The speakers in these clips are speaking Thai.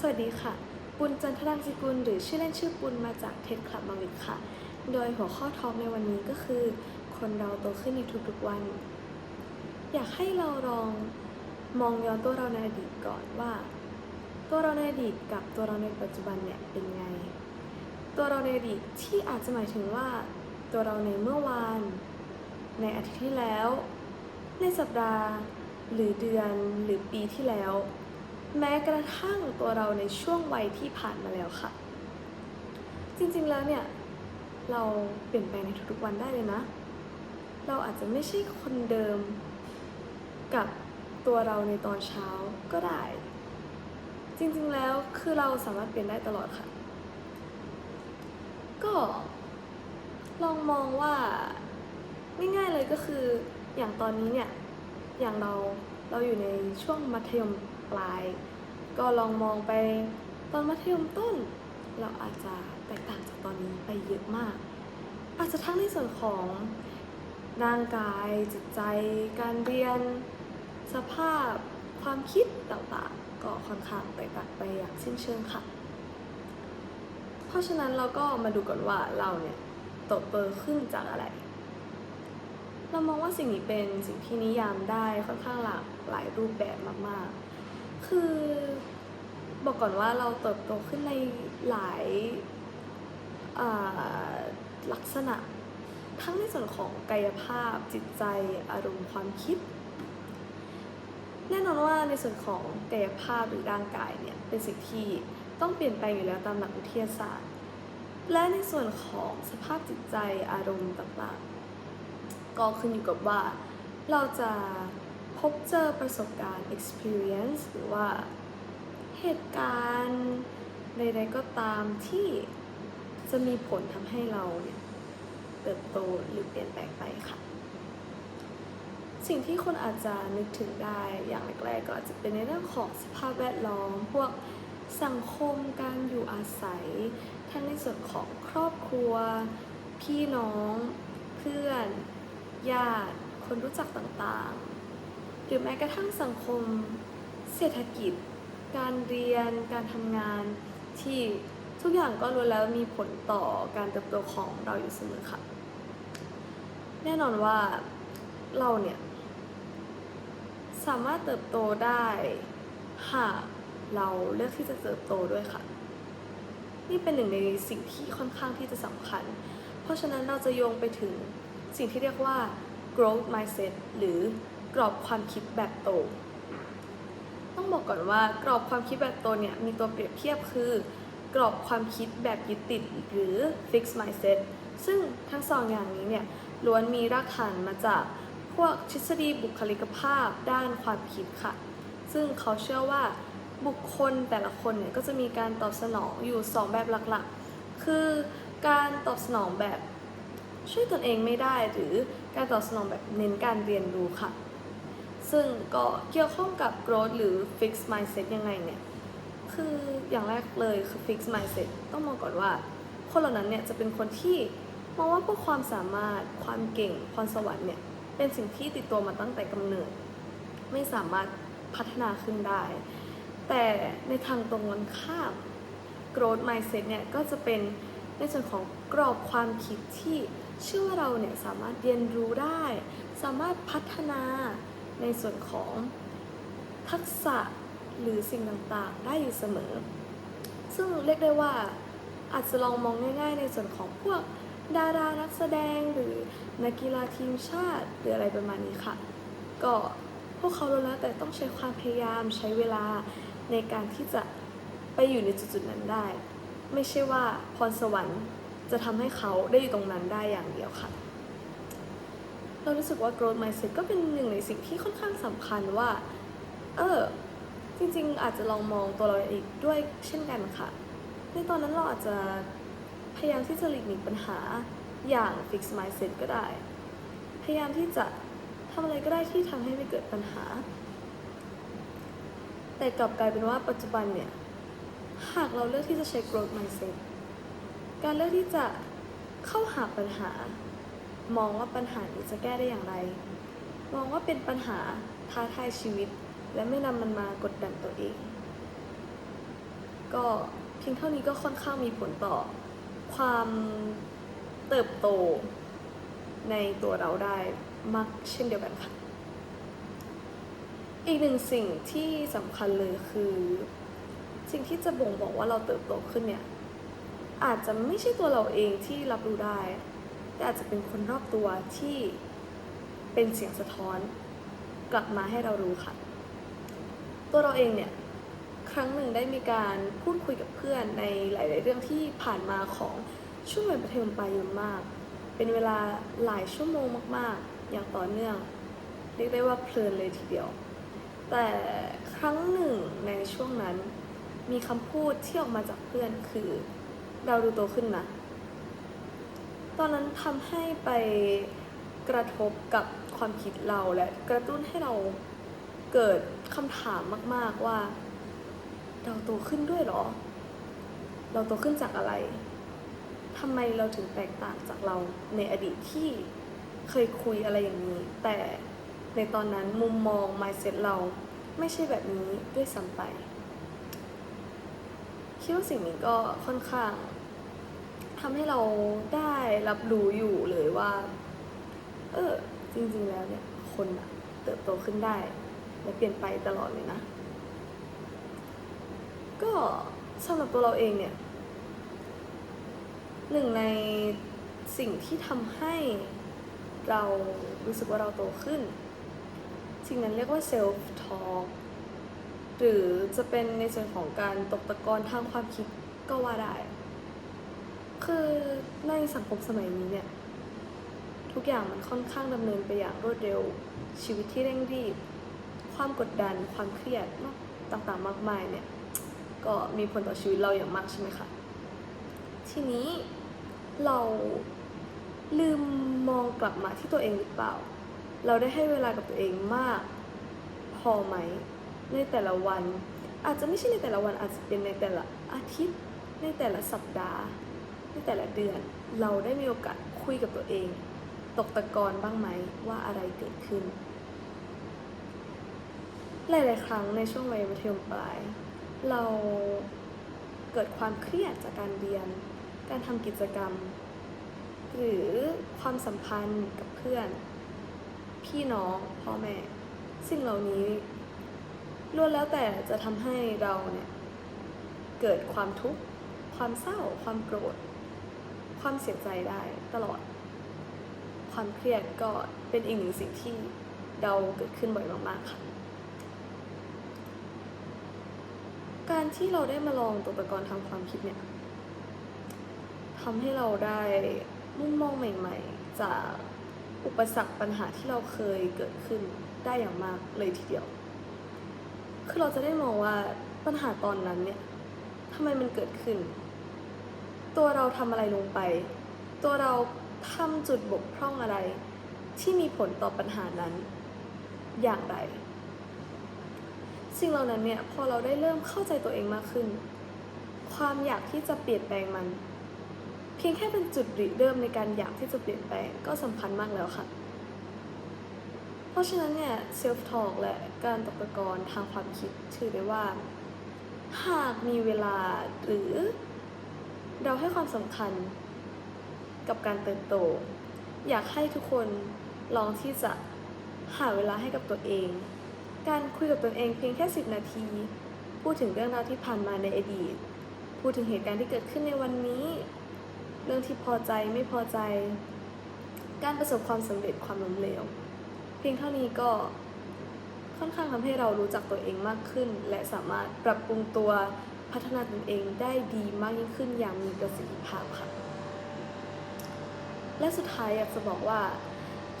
สวัสดีค่ะ ปุณจันทรังสกุล หรือชื่อเล่นชื่อปุณมาจากเท d คลับมาวิดค่ะ โดยหัวข้อทอล์กในวันนี้ก็คือ คนเราโตขึ้นในทุกๆวัน อยากให้เราลองมองย้อนตัวเราในอดีตก่อนว่า ตัวเราในอดีตกับตัวเราในปัจจุบันเนี่ยเป็นไง ตัวเราในอดีตที่อาจจะหมายถึงว่า ตัวเราในเมื่อวาน ในอาทิตย์ที่แล้ว ในสัปดาห์ หรือเดือนหรือปีที่แล้ว แม้กระทั่งตัวเราในช่วงวัยที่ผ่านมาแล้วค่ะ จริงๆแล้วเนี่ย เราเปลี่ยนแปลงในทุกๆวันได้เลยนะ เราอาจจะไม่ใช่คนเดิมกับตัวเราในตอนเช้าก็ได้ จริงๆแล้วคือเราสามารถเปลี่ยนได้ตลอดค่ะ ก็ลองมองว่าง่ายๆเลยก็คืออย่างตอนนี้เนี่ยอย่างเรา เราอยู่ในช่วงมัธยมปลาย ก็ลองมองไปตอนมัธยมต้น เราอาจจะแตกต่างจากตอนนี้ไปเยอะมาก อาจจะทั้งในส่วนของร่างกายจิตใจ การเรียน สภาพความคิดต่างๆ ก็ค่อนข้างแตกต่างไปอย่างสิ้นเชิงค่ะ เพราะฉะนั้นเราก็มาดูก่อนว่าเราเนี่ยโตเติบขึ้นจากอะไร เรามองว่าสิ่งนี้เป็นสิ่งที่นิยามได้ค่อนข้างหลากหลายรูปแบบมากๆ คือบอกก่อนว่าเราเติบโตขึ้นในหลายลักษณะ ทั้งในส่วนของกายภาพจิตใจอารมณ์ความคิด แน่นอนว่าในส่วนของกายภาพหรือร่างกายเนี่ยเป็นสิ่งที่ต้องเปลี่ยนแปลงอยู่แล้วตามหลักวิทยาศาสตร์ และในส่วนของสภาพจิตใจอารมณ์ต่างๆ ก็ขึ้นอยู่กับว่าเราจะพบเจอประสบการณ์ experience หรือว่าเหตุการณ์ใดๆก็ตามที่จะมีผลทำให้เราเนี่ยเติบโตหรือเปลี่ยนแปลงไปค่ะ สิ่งที่คนอาจจะนึกถึงได้อย่างแรกๆก็อาจจะเป็นในเรื่องของสภาพแวดล้อม พวกสังคมการอยู่อาศัย ทั้งในส่วนของครอบครัว พี่น้อง เพื่อน ญาติ คนรู้จักต่างๆ หรือแม้กระทั่งสังคม เศรษฐกิจ การเรียน การทำงานที่ทุกอย่างก็ล้วนแล้วมีผลต่อการเติบโตของเราอยู่เสมอค่ะ แน่นอนว่าเราเนี่ยสามารถเติบโตได้หากเราเลือกที่จะเติบโตด้วยค่ะ นี่เป็นหนึ่งในสิ่งที่ค่อนข้างที่จะสำคัญ เพราะฉะนั้นเราจะโยงไปถึง สิ่งที่เรียกว่า growth mindset หรือกรอบความคิดแบบโต ต้องบอกก่อนว่ากรอบความคิดแบบโตเนี่ยมีตัวเปรียบเทียบคือ กรอบความคิดแบบยึดติดหรือ fixed mindset ซึ่งทั้งสองอย่างนี้เนี่ยล้วนมีรากฐานมาจากพวกทฤษฎีบุคลิกภาพด้านความคิดค่ะ ซึ่งเขาเชื่อว่าบุคคลแต่ละคนเนี่ยก็จะมีการตอบสนองอยู่ 2 แบบหลักๆ คือการตอบสนองแบบ ช่วยตนเองไม่ได้หรือการตอบสนองแบบเน้นการเรียนรู้ค่ะ ซึ่งก็เกี่ยวข้องกับ growth หรือ fixed mindset ยังไงเนี่ย คืออย่างแรกเลยคือ fixed mindset ต้องมองก่อนว่า คนเหล่านั้นเนี่ยจะเป็นคนที่มองว่าพวกความสามารถความเก่งพรสวรรค์เนี่ยเป็นสิ่งที่ติดตัวมาตั้งแต่กำเนิด ไม่สามารถพัฒนาขึ้นได้ แต่ในทางตรงกันข้าม growth mindset เนี่ยก็จะเป็นในส่วนของกรอบความคิดที่ เชื่อว่าเราเนี่ยสามารถเรียนรู้ได้ สามารถพัฒนาในส่วนของทักษะหรือสิ่งต่างๆ ได้อยู่เสมอ ซึ่งเรียกได้ว่าอาจจะลองมองง่าย ๆ ในส่วนของพวกดารานักแสดงหรือนักกีฬาทีมชาติหรืออะไรประมาณนี้ค่ะ ก็พวกเขารู้แล้วแต่ต้องใช้ความพยายามใช้เวลาในการที่จะไปอยู่ในจุดๆนั้นได้ ไม่ใช่ว่าพรสวรรค์ จะทำให้เขาได้อยู่ตรงนั้นได้อย่างเดียวค่ะ เรารู้สึกว่า growth mindset ก็เป็นหนึ่งในสิ่งที่ค่อนข้างสำคัญว่า เออ จริง ๆ อาจจะลองมองตัวเราอีกด้วยเช่นกันค่ะ ในตอนนั้นเราอาจจะพยายามที่จะหลีกหนีปัญหาอย่าง fix mindset ก็ได้ พยายามที่จะทำอะไรก็ได้ที่ทำให้ไม่เกิดปัญหา แต่กลับกลายเป็นว่าปัจจุบันเนี่ย หากเราเลือกที่จะใช้ growth mindset การเลือกที่จะเข้าหาปัญหา มองว่าปัญหานี้จะแก้ได้อย่างไร มองว่าเป็นปัญหาท้าทายชีวิต และไม่นำมันมากดดันตัวเอง ก็เพียงเท่านี้ก็ค่อนข้างมีผลต่อ ความเติบโตในตัวเราได้มากเช่นเดียวกันค่ะ อีกหนึ่งสิ่งที่สำคัญเลยคือ สิ่งที่จะบ่งบอกว่าเราเติบโตขึ้นเนี่ย อาจจะไม่ใช่ตัวเราเองที่รับรู้ได้ แต่อาจจะเป็นคนรอบตัวที่เป็นเสียงสะท้อนกลับมาให้เรารู้ค่ะ ตัวเราเองเนี่ยครั้งหนึ่งได้มีการพูดคุยกับเพื่อนในหลาย ๆ เรื่องที่ผ่านมาของช่วงวัยประถมปลายเยอะมาก เป็นเวลาหลายชั่วโมงมาก ๆ อย่างต่อเนื่องเรียกได้ว่าเพลินเลยทีเดียว แต่ครั้งหนึ่งในช่วงนั้นมีคำพูดที่ออกมาจากเพื่อนคือ เราดูโตขึ้นนะ ตอนนั้นทำให้ไปกระทบกับความคิดเราและกระตุ้นให้เราเกิดคำถามมาก ๆว่า เราโตขึ้นด้วยเหรอ เราโตขึ้นจากอะไรทำไมเราถึงแตกต่างจากเราในอดีตที่เคยคุยอะไรอย่างนี้ แต่ในตอนนั้นมุมมอง mindset เราไม่ใช่แบบนี้ด้วยซ้ำไป คิดว่าสิ่งนี้ก็ค่อนข้าง ทำให้เราได้รับรู้อยู่เลยว่า เออ จริงๆแล้วเนี่ย คนอะเติบโตขึ้นได้ และเปลี่ยนไปตลอดเลยนะ ก็สำหรับตัวเราเองเนี่ย หนึ่งในสิ่งที่ทำให้เรารู้สึกว่าเราโตขึ้น สิ่งนั้นเรียกว่า self talk หรือจะเป็นในส่วนของการตกตะกอนทางความคิดก็ว่าได้ คือในสังคมสมัยนี้เนี่ย ทุกอย่างมันค่อนข้างดำเนินไปอย่างรวดเร็ว ชีวิตที่เร่งรีบ ความกดดัน ความเครียดต่างๆมากมายเนี่ย ก็มีผลต่อชีวิตเราอย่างมากใช่ไหมคะ ทีนี้เราลืมมองกลับมาที่ตัวเองหรือเปล่า เราได้ให้เวลากับตัวเองมากพอไหม ในแต่ละวัน อาจจะไม่ใช่ในแต่ละวันอาจจะเป็นในแต่ละอาทิตย์ ในแต่ละสัปดาห์ ในแต่ละเดือน เราได้มีโอกาสคุยกับตัวเอง ตกตะกอนบ้างไหมว่าอะไรเกิดขึ้น หลาย ๆ ครั้งในช่วงวัยมัธยมปลาย เราเกิดความเครียดจากการเรียน การทำกิจกรรม หรือความสัมพันธ์กับเพื่อน พี่น้องพ่อแม่ สิ่งเหล่านี้ล้วนแล้วแต่จะทำให้เราเนี่ยเกิดความทุกข์ ความเศร้า ความโกรธ ความเสียใจได้ตลอด ความเครียดก็เป็นอีกหนึ่งสิ่งที่เราเกิดขึ้นบ่อยมากๆค่ะ การที่เราได้มาลองตกตะกอนทางความคิดเนี่ยทำให้เราได้มุมมองใหม่ๆ จากอุปสรรคปัญหาที่เราเคยเกิดขึ้นได้อย่างมากเลยทีเดียว คือเราจะได้มองว่าปัญหาตอนนั้นเนี่ยทำไมมันเกิดขึ้น ตัวเราทำอะไรลงไป ตัวเราทำจุดบกพร่องอะไร ที่มีผลต่อปัญหานั้น อย่างไร สิ่งเหล่านั้นเนี่ยพอเราได้เริ่มเข้าใจตัวเองมากขึ้น ความอยากที่จะเปลี่ยนแปลงมัน เพียงแค่เป็นจุดริเริ่มในการอยากที่จะเปลี่ยนแปลงก็สำคัญมากแล้วค่ะ เพราะฉะนั้นเนี่ยเซลฟ์ทอ k และการตกตะกอนทางความคิดถือได้ว่า หากมีเวลาหรือ ให้ความสำคัญกับการเติบโต อยากให้ทุกคนลองที่จะหาเวลาให้กับตัวเอง การคุยกับตัวเองเพียงแค่ 10 นาที พูดถึงเรื่องราวที่ผ่านมาในอดีต พูดถึงเหตุการณ์ที่เกิดขึ้นในวันนี้ เรื่องที่พอใจไม่พอใจ การประสบความสำเร็จความล้มเหลว เพียงเท่านี้ก็ค่อนข้างทำให้เรารู้จักตัวเองมากขึ้น และสามารถปรับปรุงตัว พัฒนาตนเองได้ดีมากยิ่งขึ้นอย่างมีประสิทธิภาพค่ะ และสุดท้ายอยากจะบอกว่า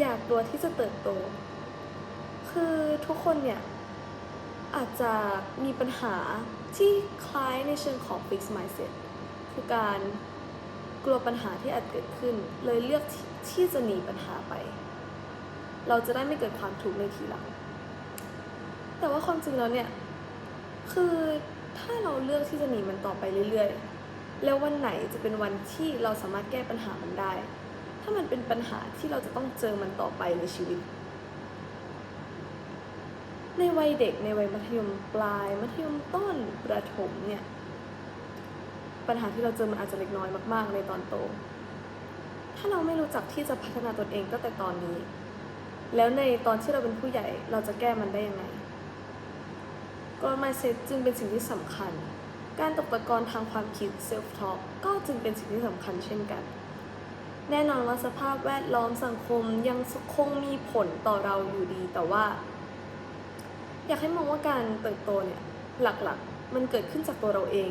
อยากตัวที่จะเติบโต คือทุกคนเนี่ย อาจจะมีปัญหาที่คล้ายในเชิงของ fix mindset คือการกลัวปัญหาที่อาจเกิดขึ้น เลยเลือกทที่จะหนีปัญหาไป เราจะได้ไม่เกิดความทุกข์ในทีหลัง แต่ว่าความจริงแล้วเนี่ย คือ ถ้าเราเลือกที่จะหนีมันต่อไปเรื่อยๆ แล้ววันไหนจะเป็นวันที่เราสามารถแก้ปัญหามันได้ ถ้ามันเป็นปัญหาที่เราจะต้องเจอมันต่อไปในชีวิต ในวัยเด็กในวัยมัธยมปลาย มัธยมต้นประถมเนี่ย ปัญหาที่เราเจอมันอาจจะเล็กน้อยมาก ๆ ในตอนโต ถ้าเราไม่รู้จักที่จะพัฒนาตนเองตั้งแต่ตอนนี้ แล้วในตอนที่เราเป็นผู้ใหญ่เราจะแก้มันได้ยังไง growth mindset จึงเป็นสิ่งที่สำคัญ การตกตะกอนทางความคิด self talk ก็จึงเป็นสิ่งที่สำคัญเช่นกัน แน่นอนว่าสภาพแวดล้อมสังคมยังคงมีผลต่อเราอยู่ดี แต่ว่า อยากให้มองว่าการเติบโตเนี่ย หลักๆ มันเกิดขึ้นจากตัวเราเอง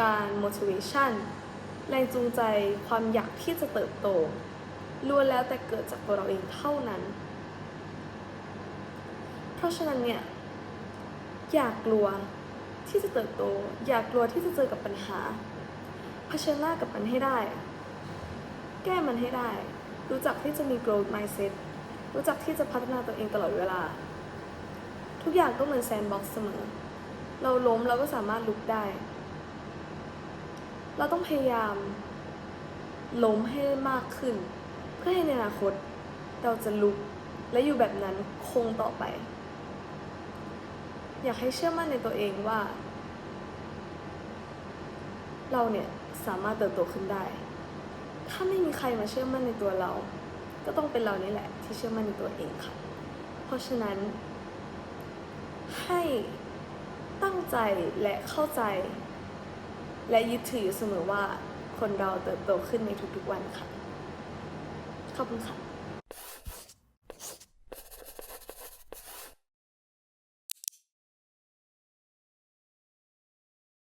การ motivation แรงจูงใจความอยากที่จะเติบโตล้วนแล้วแต่เกิดจากตัวเราเองเท่านั้น เพราะฉะนั้นเนี่ย อย่ากลัวที่จะเติบโต อย่ากลัวที่จะเจอกับปัญหา เผชิญหน้ากับมันให้ได้ แก้มันให้ได้ รู้จักที่จะมี growth mindset รู้จักที่จะพัฒนาตัวเองตลอดเวลา ทุกอย่างก็เหมือนแซนด์บ็อกซ์เสมอ เราล้มเราก็สามารถลุกได้ เราต้องพยายามล้มให้มากขึ้น เพื่อให้ในอนาคต เราจะลุกและอยู่แบบนั้นคงต่อไป อยากให้เชื่อมั่นในตัวเองว่า เราเนี่ยสามารถเติบโตขึ้นได้ ถ้าไม่มีใครมาเชื่อมั่นในตัวเรา ก็ต้องเป็นเรานี่แหละ ที่เชื่อมั่นในตัวเองค่ะ เพราะฉะนั้น ให้ตั้งใจและเข้าใจ และยึดถืออยู่เสมอว่าคนเราเติบโตขึ้นในทุกๆวันค่ะ ขอบคุณค่ะ